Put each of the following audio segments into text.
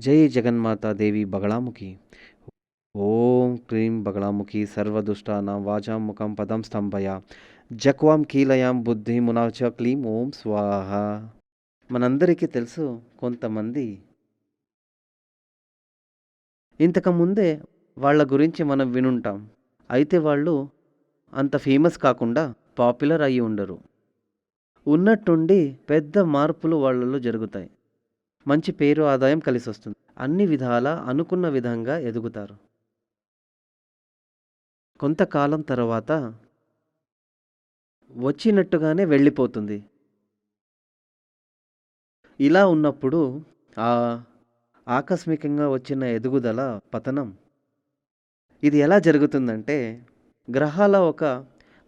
జై జగన్మాతాదేవి బగళాముఖి. ఓం క్రీం బగళాముఖి సర్వదుష్టానాం వాచాం ముఖం పదం స్తంభయ. జక్వాం కీలయాం బుద్ధి మునాచ క్లీం ఓం స్వాహ. మనందరికీ తెలుసు కొంతమంది ఇంతకుముందే వాళ్ళ గురించి మనం వినుంటాం. అయితే వాళ్ళు అంత ఫేమస్ కాకుండా పాపులర్ అయ్యి ఉండరు. ఉన్నట్టుండి పెద్ద మార్పులు వాళ్ళలో జరుగుతాయి. మంచి పేరు ఆదాయం కలిసి వస్తుంది అన్ని విధాల అనుకున్న విధంగా ఎదుగుతారు. కొంతకాలం తర్వాత వచ్చినట్టుగానే వెళ్ళిపోతుంది. ఇలా ఉన్నప్పుడు ఆ ఆకస్మికంగా వచ్చిన ఎదుగుదల పతనం ఇది ఎలా జరుగుతుందంటే గ్రహాల ఒక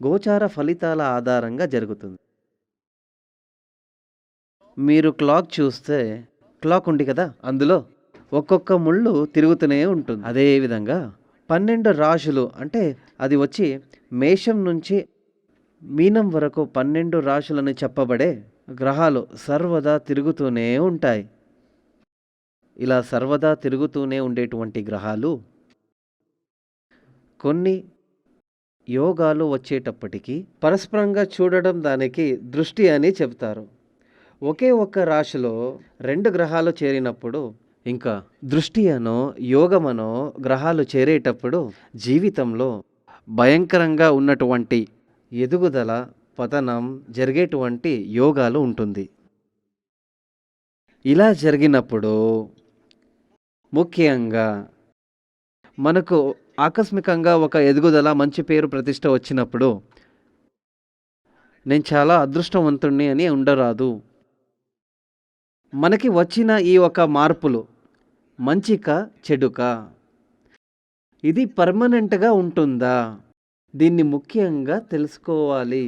గోచార ఫలితాల ఆధారంగా జరుగుతుంది. మీరు క్లాక్ చూస్తే క్లాక్ ఉంది కదా అందులో ఒక్కొక్క ముళ్ళు తిరుగుతూనే ఉంటుంది. అదేవిధంగా పన్నెండు రాశులు అంటే అది వచ్చి మేషం నుంచి మీనం వరకు పన్నెండు రాశులని చెప్పబడే గ్రహాలు సర్వదా తిరుగుతూనే ఉంటాయి. ఇలా సర్వదా తిరుగుతూనే ఉండేటువంటి గ్రహాలు కొన్ని యోగాలు వచ్చేటప్పటికీ పరస్పరంగా చూడడం దానికి దృష్టి అని చెప్తారు ఒకే ఒక్క రాశిలో రెండు గ్రహాలు చేరినప్పుడు ఇంకా దృష్టి అనో యోగమనో గ్రహాలు చేరేటప్పుడు జీవితంలో భయంకరంగా ఉన్నటువంటి ఎదుగుదల పతనం జరిగేటువంటి యోగాలు ఉంటుంది. ఇలా జరిగినప్పుడు ముఖ్యంగా మనకు ఆకస్మికంగా ఒక ఎదుగుదల మంచి పేరు ప్రతిష్ట వచ్చినప్పుడు నేను చాలా అదృష్టవంతుణ్ణి అని ఉండరాదు. మనకి వచ్చిన ఈ ఒక మార్పులు మంచిక చెడుక. ఇది పర్మనెంట్గా ఉంటుందా? దీన్ని ముఖ్యంగా తెలుసుకోవాలి.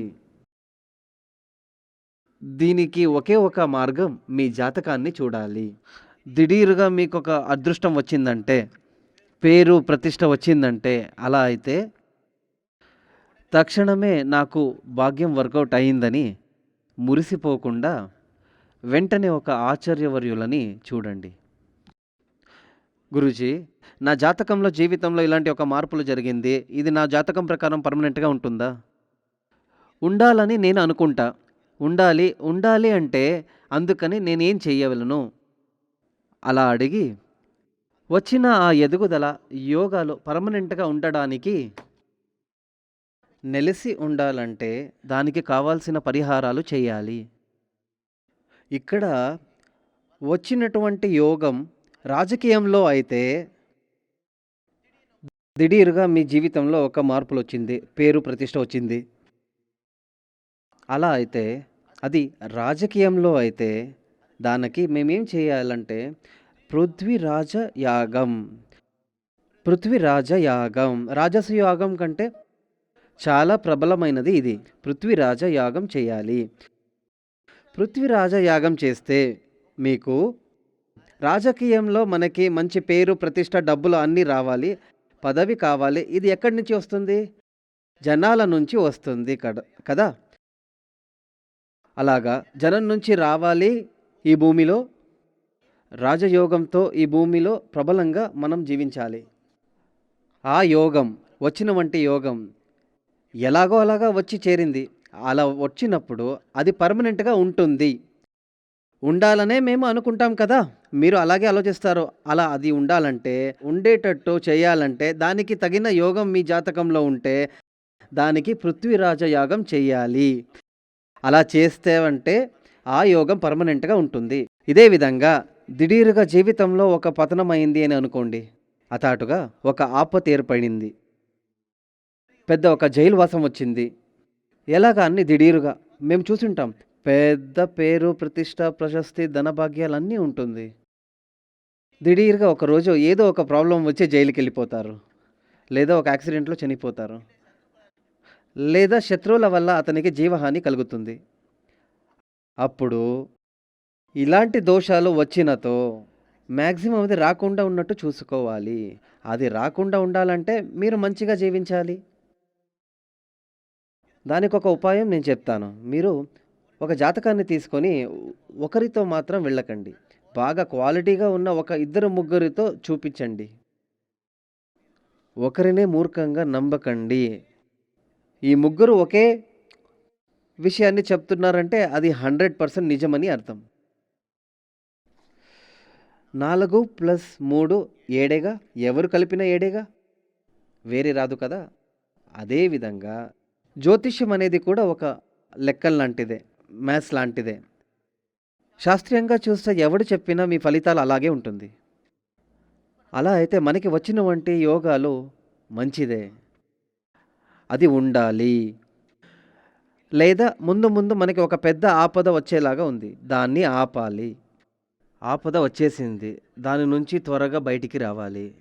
దీనికి ఒకే ఒక మార్గం మీ జాతకాన్ని చూడాలి. దిడీరుగా మీకు ఒక అదృష్టం వచ్చిందంటే పేరు ప్రతిష్ట వచ్చిందంటే అలా అయితే తక్షణమే నాకు భాగ్యం వర్కౌట్ అయిందని మురిసిపోకుండా వెంటనే ఒక ఆచార్యవర్యులని చూడండి. గురుజీ నా జాతకంలో జీవితంలో ఇలాంటి ఒక మార్పులు జరిగింది. ఇది నా జాతకం ప్రకారం పర్మనెంట్గా ఉంటుందా? ఉండాలని నేను అనుకుంటా. ఉండాలి ఉండాలి అంటే అందుకని నేనేం చేయగలను అలా అడిగి వచ్చిన ఆ ఎదుగుదల యోగాలు పర్మనెంట్గా ఉండడానికి నెలిసి ఉండాలంటే దానికి కావాల్సిన పరిహారాలు చేయాలి. ఇక్కడ వచ్చినటువంటి యోగం రాజకీయంలో అయితే దిడీరుగా మీ జీవితంలో ఒక మార్పులు వచ్చింది పేరు ప్రతిష్ట వచ్చింది. అలా అయితే అది రాజకీయంలో అయితే దానికి మేమేం చేయాలంటే పృథ్వీరాజ యాగం పృథ్వీరాజ యాగం రాజస యాగం కంటే చాలా ప్రబలమైనది ఇది. పృథ్వీరాజ యాగం చేయాలి. పృథ్వీరాజ యాగం చేస్తే మీకు రాజకీయంలో మనకి మంచి పేరు ప్రతిష్ట డబ్బులు అన్నీ రావాలి పదవి కావాలి. ఇది ఎక్కడి నుంచి వస్తుంది? జనాల నుంచి వస్తుంది కడ కదా? అలాగా జనం నుంచి రావాలి ఈ భూమిలో. రాజయోగంతో ఈ భూమిలో ప్రబలంగా మనం జీవించాలి. ఆ యోగం వచ్చిన వంటి యోగం ఎలాగో అలాగా వచ్చి చేరింది. అలా వచ్చినప్పుడు అది పర్మనెంట్గా ఉంటుంది. ఉండాలనే మేము అనుకుంటాం కదా. మీరు అలాగే ఆలోచిస్తారు. అలా అది ఉండాలంటే ఉండేటట్టు చేయాలంటే దానికి తగిన యోగం మీ జాతకంలో ఉంటే దానికి పృథ్వీరాజ యాగం చేయాలి. అలా చేస్తే అంటే ఆ యోగం పర్మనెంట్గా ఉంటుంది. ఇదే విధంగా దిడీరుగా జీవితంలో ఒక పతనం అయింది అని అనుకోండి. అతాటుగా ఒక ఆపత ఏర్పడింది. పెద్ద ఒక జైలు వాసం వచ్చింది. ఎలాగ అన్ని దిడీరుగా? మేము చూసుంటాం. పెద్ద పేరు ప్రతిష్ట ప్రశస్తి ధనభాగ్యాలన్నీ ఉంటుంది. దిఢీరుగా ఒకరోజు ఏదో ఒక ప్రాబ్లం వచ్చి జైలుకి వెళ్ళిపోతారు లేదా ఒక యాక్సిడెంట్లో చనిపోతారు. లేదా శత్రువుల వల్ల అతనికి జీవహాని కలుగుతుంది. అప్పుడు ఇలాంటి దోషాలు వచ్చినతో మ్యాక్సిమం అది రాకుండా ఉన్నట్టు చూసుకోవాలి. అది రాకుండా ఉండాలంటే మీరు మంచిగా జీవించాలి. దానికి ఒక ఉపాయం నేను చెప్తాను. మీరు ఒక జాతకాన్ని తీసుకొని ఒకరితో మాత్రం వెళ్ళకండి. బాగా క్వాలిటీగా ఉన్న ఒక ఇద్దరు ముగ్గురితో చూపించండి. ఒకరినే మూర్ఖంగా నమ్మకండి. ఈ ముగ్గురు ఒకే విషయాన్ని చెప్తున్నారంటే అది హండ్రెడ్ పర్సెంట్ నిజమని అర్థం. నాలుగు ప్లస్ మూడు ఏడేగా? ఎవరు కలిపిన ఏడేగా? వేరే రాదు కదా? అదేవిధంగా జ్యోతిష్యం అనేది కూడా ఒక లెక్కల లాంటిదే మ్యాథ్స్ లాంటిదే. శాస్త్రీయంగా చూస్తే ఎవడు చెప్పినా మీ ఫలితాలు అలాగే ఉంటుంది. అలా అయితే మనకి వచ్చిన వంటి యోగాలు మంచిదే. అది ఉండాలి. లేదా ముందు ముందు మనకి ఒక పెద్ద ఆపద వచ్చేలాగా ఉంది. దాన్ని ఆపాలి. ఆపద వచ్చేసింది. దాని నుంచి త్వరగా బయటికి రావాలి.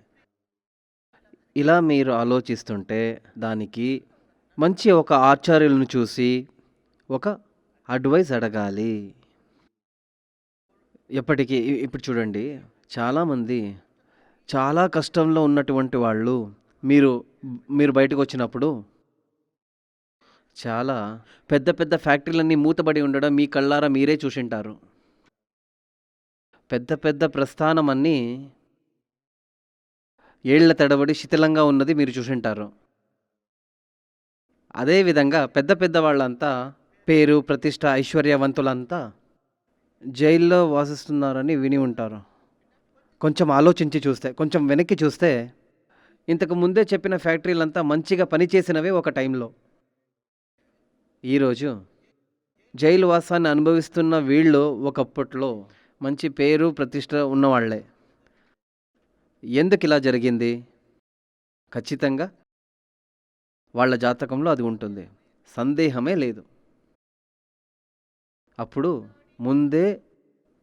ఇలా మీరు ఆలోచిస్తుంటే దానికి మంచి ఒక ఆచార్యులను చూసి ఒక అడ్వైస్ అడగాలి. ఎప్పటికీ ఇప్పుడు చూడండి చాలామంది చాలా కష్టంలో ఉన్నటువంటి వాళ్ళు మీరు మీరు బయటకు వచ్చినప్పుడు చాలా పెద్ద పెద్ద ఫ్యాక్టరీలన్నీ మూతబడి ఉండడం మీ కళ్ళారా మీరే చూసింటారు. పెద్ద పెద్ద ప్రస్థానం అన్నీ ఏళ్ళ తడబడి శిథిలంగా ఉన్నది మీరు చూసింటారు. అదేవిధంగా పెద్ద పెద్ద వాళ్ళంతా పేరు ప్రతిష్ట ఐశ్వర్యవంతులంతా జైల్లో వాసిస్తున్నారని విని ఉంటారు. కొంచెం ఆలోచించి చూస్తే కొంచెం వెనక్కి చూస్తే ఇంతకు ముందే చెప్పిన ఫ్యాక్టరీలంతా మంచిగా పనిచేసినవే ఒక టైంలో. ఈరోజు జైలు వాసాన్ని అనుభవిస్తున్న వీళ్ళు ఒకప్పట్లో మంచి పేరు ప్రతిష్ట ఉన్నవాళ్ళే. ఎందుకు ఇలా జరిగింది? ఖచ్చితంగా వాళ్ళ జాతకంలో అది ఉంటుంది. సందేహమే లేదు. అప్పుడు ముందే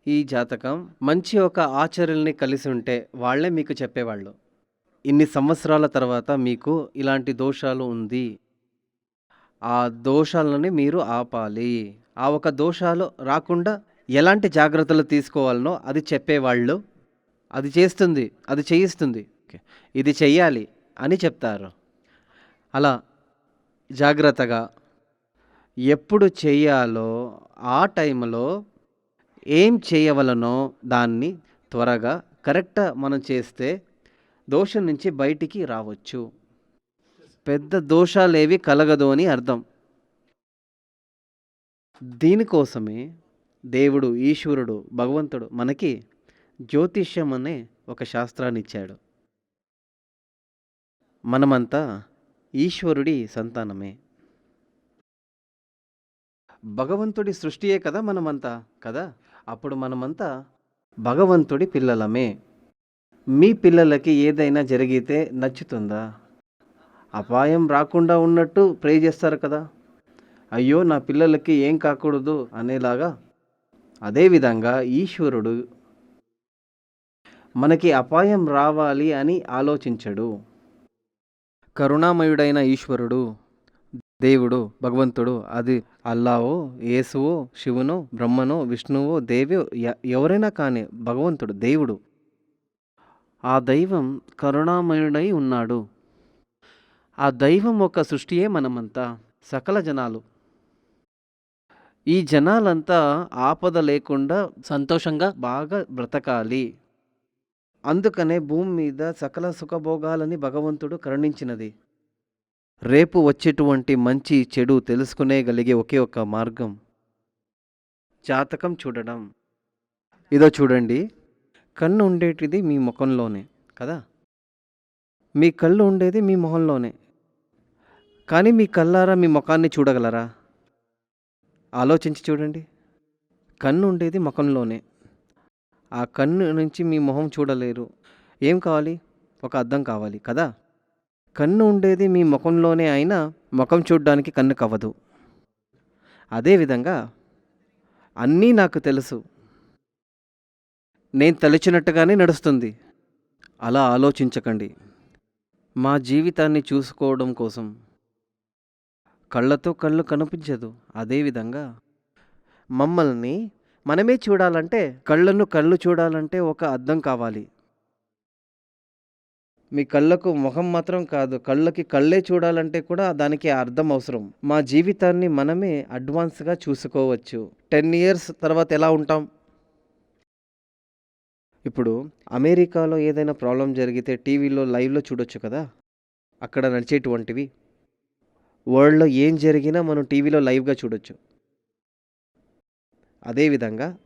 ఈ జాతకం మంచి ఒక ఆచరణని కలిసి ఉంటే వాళ్ళే మీకు చెప్పేవాళ్ళు. ఇన్ని సంవత్సరాల తర్వాత మీకు ఇలాంటి దోషాలు ఉంది. ఆ దోషాలని మీరు ఆపాలి. ఆ ఒక దోషాలు రాకుండా ఎలాంటి జాగ్రత్తలు తీసుకోవాలనో అది చెప్పేవాళ్ళు. అది చేస్తుంది. అది చేయిస్తుంది. ఇది చెయ్యాలి అని చెప్తారు. అలా జాగ్రత్తగా ఎప్పుడు చేయాలో ఆ టైంలో ఏం చేయవలనో దాన్ని త్వరగా కరెక్ట్ మనం చేస్తే దోషం నుంచి బయటికి రావచ్చు. పెద్ద దోషాలేవి కలగదు అని అర్థం. దీనికోసమే దేవుడు ఈశ్వరుడు భగవంతుడు మనకి జ్యోతిష్యం అనే ఒక శాస్త్రాన్ని ఇచ్చాడు మనమంతా ఈశ్వరుడి సంతానమే. భగవంతుడి సృష్టియే కదా మనమంతా కదా? అప్పుడు మనమంతా భగవంతుడి పిల్లలమే. మీ పిల్లలకి ఏదైనా జరిగితే నచ్చుతుందా? అపాయం రాకుండా ఉన్నట్టు ప్రే చేస్తారు కదా? అయ్యో నా పిల్లలకి ఏం కాకూడదు అనేలాగా. అదేవిధంగా ఈశ్వరుడు మనకి అపాయం రావాలి అని ఆలోచించడు. కరుణామయుడైన ఈశ్వరుడు దేవుడు భగవంతుడు అది అల్లావో యేసువో శివునో బ్రహ్మనో విష్ణువో దేవో ఎవరైనా కానీ భగవంతుడు దేవుడు. ఆ దైవం కరుణామయుడై ఉన్నాడు. ఆ దైవం ఒక సృష్టియే మనమంతా సకల జనాలు. ఈ జనాలంతా ఆపద లేకుండా సంతోషంగా బాగా బ్రతకాలి. అందుకనే భూమి మీద సకల సుఖభోగాలని భగవంతుడు కరుణించినది. రేపు వచ్చేటువంటి మంచి చెడు తెలుసుకునేగలిగే ఒకే ఒక మార్గం. జాతకం చూడడం. ఇదో చూడండి. కన్ను ఉండేటిది మీ ముఖంలోనే కదా? మీ కళ్ళు ఉండేది మీ మొహంలోనే. కానీ మీ కళ్ళారా మీ ముఖాన్ని చూడగలరా? ఆలోచించి చూడండి. కన్ను ఉండేది ముఖంలోనే. ఆ కన్ను నుంచి మీ మొహం చూడలేరు. ఏం కావాలి? ఒక అద్దం కావాలి కదా? కన్ను ఉండేది మీ ముఖంలోనే అయినా ముఖం చూడడానికి కన్ను కవ్వదు. అదేవిధంగా అన్నీ నాకు తెలుసు. నేను తలిచినట్టుగానే నడుస్తుంది. అలా ఆలోచించకండి. మా జీవితాన్ని చూసుకోవడం కోసం. కళ్ళతో కళ్ళు కనిపించదు. అదేవిధంగా మమ్మల్ని మనమే చూడాలంటే కళ్ళను కళ్ళు చూడాలంటే ఒక అద్దం కావాలి. మీ కళ్ళకు ముఖం మాత్రం కాదు కళ్ళకి కళ్ళే చూడాలంటే కూడా దానికి అర్థం అవసరం. మా జీవితాన్ని మనమే అడ్వాన్స్గా చూసుకోవచ్చు. టెన్ ఇయర్స్ తర్వాత ఎలా ఉంటాం? ఇప్పుడు అమెరికాలో ఏదైనా ప్రాబ్లం జరిగితే టీవీలో లైవ్లో చూడొచ్చు కదా? అక్కడ నడిచేటువంటివి. వరల్డ్లో ఏం జరిగినా మనం టీవీలో లైవ్గా చూడొచ్చు. అదేవిధంగా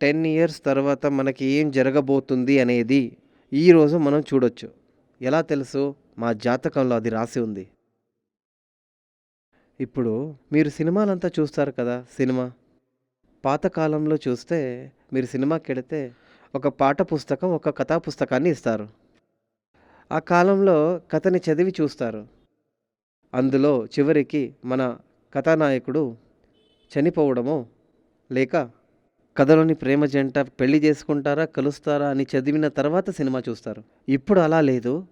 టెన్ ఇయర్స్ తర్వాత మనకి ఏం జరగబోతుంది అనేది ఈరోజు మనం చూడొచ్చు. ఎలా తెలుసు? మా జాతకంలో అది రాసి ఉంది. ఇప్పుడు మీరు సినిమాలంతా చూస్తారు కదా సినిమా? పాతకాలంలో చూస్తే మీరు సినిమాకి వెళితే ఒక పాట పుస్తకం ఒక కథా పుస్తకాన్ని ఇస్తారు. ఆ కాలంలో కథని చదివి చూస్తారు. అందులో చివరికి మన కథానాయకుడు చనిపోవడమో లేక కథలోని ప్రేమ జంట పెళ్ళి చేసుకుంటారా కలుస్తారా అని చదివిన తర్వాత సినిమా చూస్తారు. ఇప్పుడు అలా లేదు.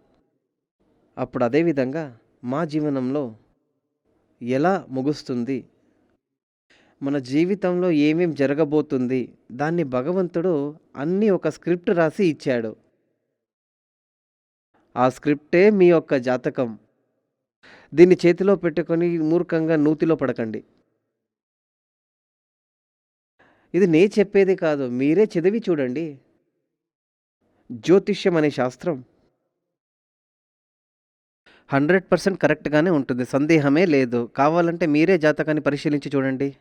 అప్పుడు అదేవిధంగా మా జీవనంలో ఎలా ముగుస్తుంది? మన జీవితంలో ఏమేం జరగబోతుంది? దాన్ని భగవంతుడు అన్నీ ఒక స్క్రిప్ట్ రాసి ఇచ్చాడు. ఆ స్క్రిప్టే మీ యొక్క జాతకం. దీన్ని చేతిలో పెట్టుకొని మూర్ఖంగా నూతిలో పడకండి. ఇది నే చెప్పేది కాదు మీరే చదివి చూడండి. జ్యోతిష్యం అనే శాస్త్రం హండ్రెడ్ పర్సెంట్ కరెక్ట్గానే ఉంటుంది సందేహమే లేదు. కావాలంటే మీరే జాతకాన్ని పరిశీలించి చూడండి.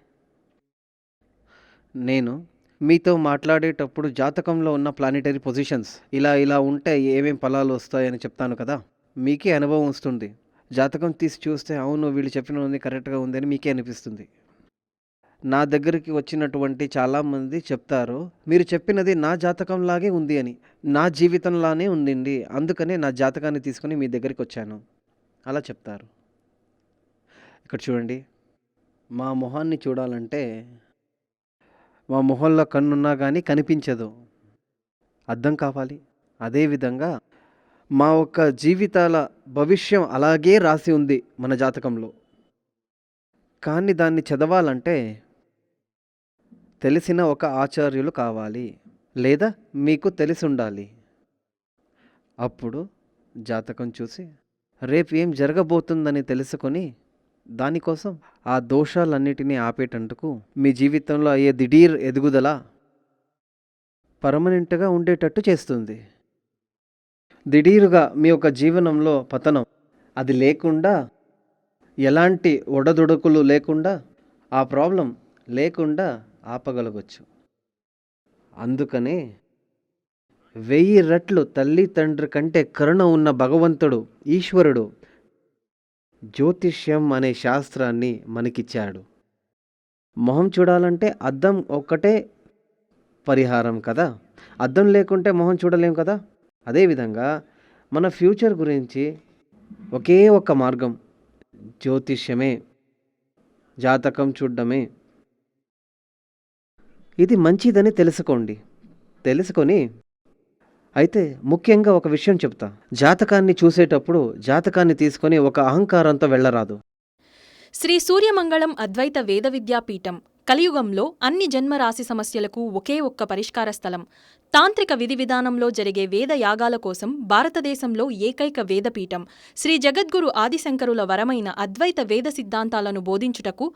నేను మీతో మాట్లాడేటప్పుడు జాతకంలో ఉన్న ప్లానిటరీ పొజిషన్స్ ఇలా ఇలా ఉంటే ఏమేం ఫలాలు వస్తాయని చెప్తాను కదా? మీకే అనుభవం వస్తుంది. జాతకం తీసి చూస్తే అవును వీళ్ళు చెప్పినది కరెక్ట్గా ఉందని మీకే అనిపిస్తుంది. నా దగ్గరికి వచ్చినటువంటి చాలామంది చెప్తారు మీరు చెప్పినది నా జాతకంలాగే ఉంది అని నా జీవితంలానే ఉండింది అందుకనే నా జాతకాన్ని తీసుకొని మీ దగ్గరికి వచ్చాను. అలా చెప్తారు. ఇక్కడ చూడండి. మా మొహాన్ని చూడాలంటే మా మొహంలో కన్నున్నా కానీ కనిపించదు. అర్థం కావాలి. అదేవిధంగా మా యొక్క జీవితాల భవిష్యం అలాగే రాసి ఉంది మన జాతకంలో. కానీ దాన్ని చదవాలంటే తెలిసిన ఒక ఆచార్యులు కావాలి లేదా మీకు తెలిసి ఉండాలి అప్పుడు జాతకం చూసి రేపు ఏం జరగబోతుందని తెలుసుకొని దానికోసం ఆ దోషాలన్నిటినీ ఆపేటందుకు మీ జీవితంలో అయ్యే దిఢీర్ ఎదుగుదల పర్మనెంట్గా ఉండేటట్టు చేస్తుంది. దిఢీరుగా మీ యొక్క జీవనంలో పతనం అది లేకుండా ఎలాంటి ఒడదుడుకులు లేకుండా ఆ ప్రాబ్లం లేకుండా ఆపగలగొచ్చు. అందుకనే వెయ్యి రెట్లు తల్లి తండ్రి కంటే కరుణ ఉన్న భగవంతుడు ఈశ్వరుడు జ్యోతిష్యం అనే శాస్త్రాన్ని మనకిచ్చాడు. మొహం చూడాలంటే అద్దం ఒక్కటే పరిహారం కదా? అద్దం లేకుంటే మొహం చూడలేం కదా? అదేవిధంగా మన ఫ్యూచర్ గురించి ఒకే ఒక్క మార్గం జ్యోతిష్యమే. జాతకం చూడడమే. ఇది మంచిదని తెలుసుకోండి. తెలుసుకొని అయితే ముఖ్యంగా ఒక విషయం చెప్తా. జాతకాన్ని చూసేటప్పుడు జాతకాన్ని తీసుకొని ఒక అహంకారంతో వెళ్ళరాదు. శ్రీ సూర్యమంగళం అద్వైత వేద విద్యాపీఠం కలియుగంలో అన్ని జన్మరాశి సమస్యలకు ఒకే ఒక్క పరిష్కార స్థలం. తాంత్రిక విధి విధానంలో జరిగే వేద యాగాల కోసం భారతదేశంలో ఏకైక వేదపీఠం. శ్రీ జగద్గురు ఆదిశంకరుల వరమైన అద్వైత వేద సిద్ధాంతాలను బోధించుటకు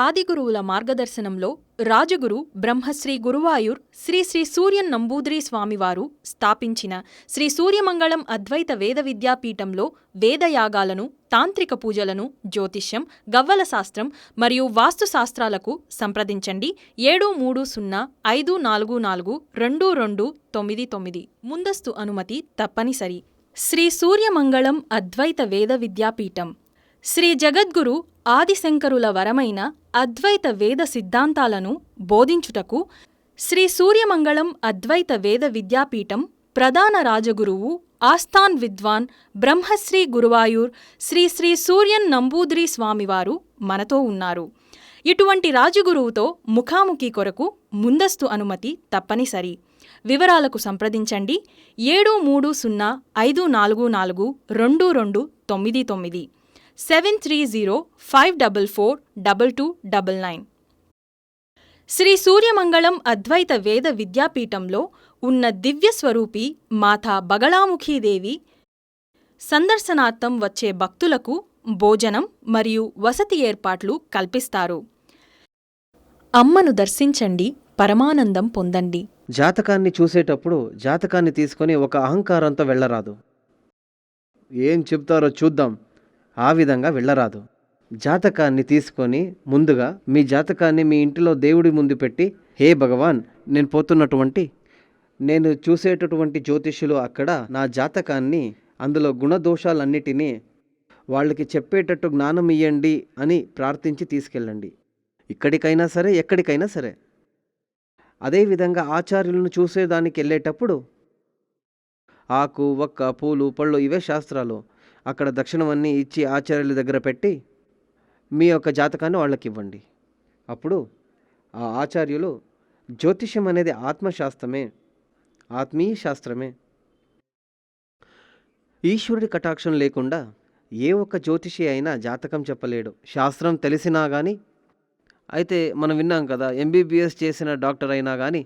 ఆదిగురువుల మార్గదర్శనంలో రాజగురు బ్రహ్మశ్రీ గురువాయూర్ శ్రీ శ్రీ సూర్యన్ నంబూద్రి స్వామివారు స్థాపించిన శ్రీ సూర్యమంగళం అద్వైత వేద విద్యాపీఠంలో వేదయాగాలను తాంత్రిక పూజలను జ్యోతిష్యం గవ్వల శాస్త్రం మరియు వాస్తు శాస్త్రాలకు సంప్రదించండి. ఏడు మూడు సున్నా ఐదు నాలుగు నాలుగు రెండు రెండు తొమ్మిది తొమ్మిది. ముందస్తు అనుమతి తప్పనిసరి. శ్రీ సూర్యమంగళం అద్వైత వేద విద్యాపీఠం. శ్రీ జగద్గురు ఆదిశంకరుల వరమైన అద్వైత వేద సిద్ధాంతాలను బోధించుటకు శ్రీ సూర్యమంగళం అద్వైత వేద విద్యాపీఠం ప్రధాన రాజగురువు ఆస్థాన్ విద్వాన్ బ్రహ్మశ్రీ గురువాయూర్ శ్రీ శ్రీ సూర్యన్ నంబూద్రి స్వామివారు మనతో ఉన్నారు. ఇటువంటి రాజగురువుతో ముఖాముఖి కొరకు ముందస్తు అనుమతి తప్పనిసరి. వివరాలకు సంప్రదించండి. ఏడు మూడు సున్నా ఐదు నాలుగు నాలుగు రెండు రెండు తొమ్మిది తొమ్మిది. Seven three zero five double four double two double nine. Shri Suryamangalam Advaita Veda విద్యాపీఠంలో ఉన్న దివ్య స్వరూపి మాతా బగళాముఖీదేవి సందర్శనార్థం వచ్చే భక్తులకు భోజనం మరియు వసతి ఏర్పాట్లు కల్పిస్తారు. అమ్మను దర్శించండి పరమానందం పొందండి. జాతకాన్ని చూసేటప్పుడు జాతకాన్ని తీసుకొని ఒక అహంకారంతో వెళ్ళరాదు. ఏం చెప్తారో చూద్దాం. ఆ విధంగా వెళ్ళరాదు. జాతకాన్ని తీసుకొని ముందుగా మీ జాతకాన్ని మీ ఇంటిలో దేవుడి ముందు పెట్టి హే భగవాన్ నేను పోతున్నటువంటి నేను చూసేటటువంటి జ్యోతిష్యులు అక్కడ నా జాతకాన్ని అందులో గుణదోషాలన్నిటినీ వాళ్ళకి చెప్పేటట్టు జ్ఞానం ఇవ్వండి అని ప్రార్థించి తీసుకెళ్ళండి. ఇక్కడికైనా సరే ఎక్కడికైనా సరే. అదేవిధంగా ఆచార్యులను చూసేదానికి వెళ్ళేటప్పుడు ఆకు ఒక్క పూలు పళ్ళు ఇవే శాస్త్రాలు. అక్కడ దక్షిణమన్నీ ఇచ్చి ఆచార్యుల దగ్గర పెట్టి మీ యొక్క జాతకాన్ని వాళ్ళకి ఇవ్వండి అప్పుడు ఆ ఆచార్యులు జ్యోతిష్యం అనేది ఆత్మశాస్త్రమే ఆత్మీయ శాస్త్రమే. ఈశ్వరుడి కటాక్షం లేకుండా ఏ ఒక్క జ్యోతిషి అయినా జాతకం చెప్పలేడు. శాస్త్రం తెలిసినా కానీ అయితే మనం విన్నాం కదా ఎంబీబీఎస్ చేసిన డాక్టర్ అయినా కానీ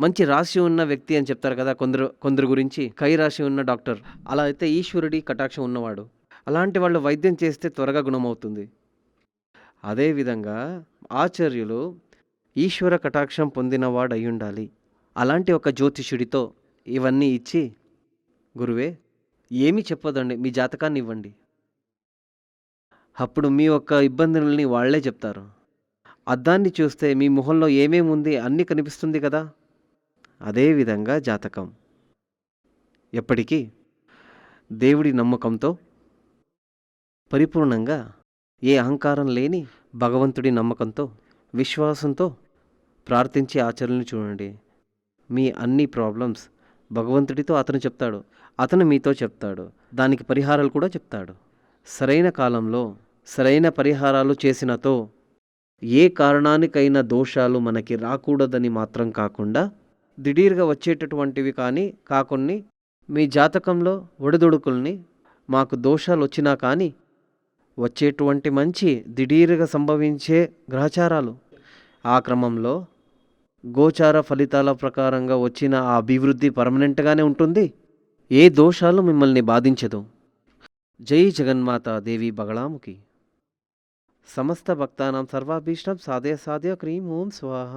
మంచి రాశి ఉన్న వ్యక్తి అని చెప్తారు కదా కొందరు కొందరు గురించి కై రాశి ఉన్న డాక్టర్. అలా అయితే ఈశ్వరుడి కటాక్షం ఉన్నవాడు. అలాంటి వాళ్ళు వైద్యం చేస్తే త్వరగా గుణమవుతుంది. అదేవిధంగా ఆచార్యులు ఈశ్వర కటాక్షం పొందినవాడు అయి ఉండాలి. అలాంటి ఒక జ్యోతిషుడితో ఇవన్నీ ఇచ్చి గురువే ఏమీ చెప్పదండి మీ జాతకాన్ని ఇవ్వండి. అప్పుడు మీ యొక్క ఇబ్బందులని వాళ్ళే చెప్తారు. అద్దాన్ని చూస్తే మీ మొహంలో ఏమేమి ఉంది అన్నీ కనిపిస్తుంది కదా. అదేవిధంగా జాతకం. ఎప్పటికీ దేవుడి నమ్మకంతో పరిపూర్ణంగా ఏ అహంకారం లేని భగవంతుడి నమ్మకంతో విశ్వాసంతో ప్రార్థించే ఆచరణను చూడండి. మీ అన్ని ప్రాబ్లమ్స్ భగవంతుడితో అతను చెప్తాడు. అతను మీతో చెప్తాడు. దానికి పరిహారాలు కూడా చెప్తాడు. సరైన కాలంలో సరైన పరిహారాలు చేసినతో ఏ కారణానికైనా దోషాలు మనకి రాకూడదని మాత్రం కాకుండా దిఢీర్గా వచ్చేటటువంటివి కానీ కాకొన్ని మీ జాతకంలో ఒడిదుడుకుల్ని మాకు దోషాలు వచ్చినా కానీ వచ్చేటువంటి మంచి దిఢీర్గా సంభవించే గ్రహచారాలు. ఆ క్రమంలో గోచార ఫలితాల ప్రకారంగా వచ్చిన ఆ అభివృద్ధి పర్మనెంట్గానే ఉంటుంది. ఏ దోషాలు మిమ్మల్ని బాధించదు. జై జగన్మాత దేవి బగళాముఖి. సమస్త భక్తానాం సర్వాభీష్టం సాధ్య సాధ్య క్రీం ఓం స్వాహ.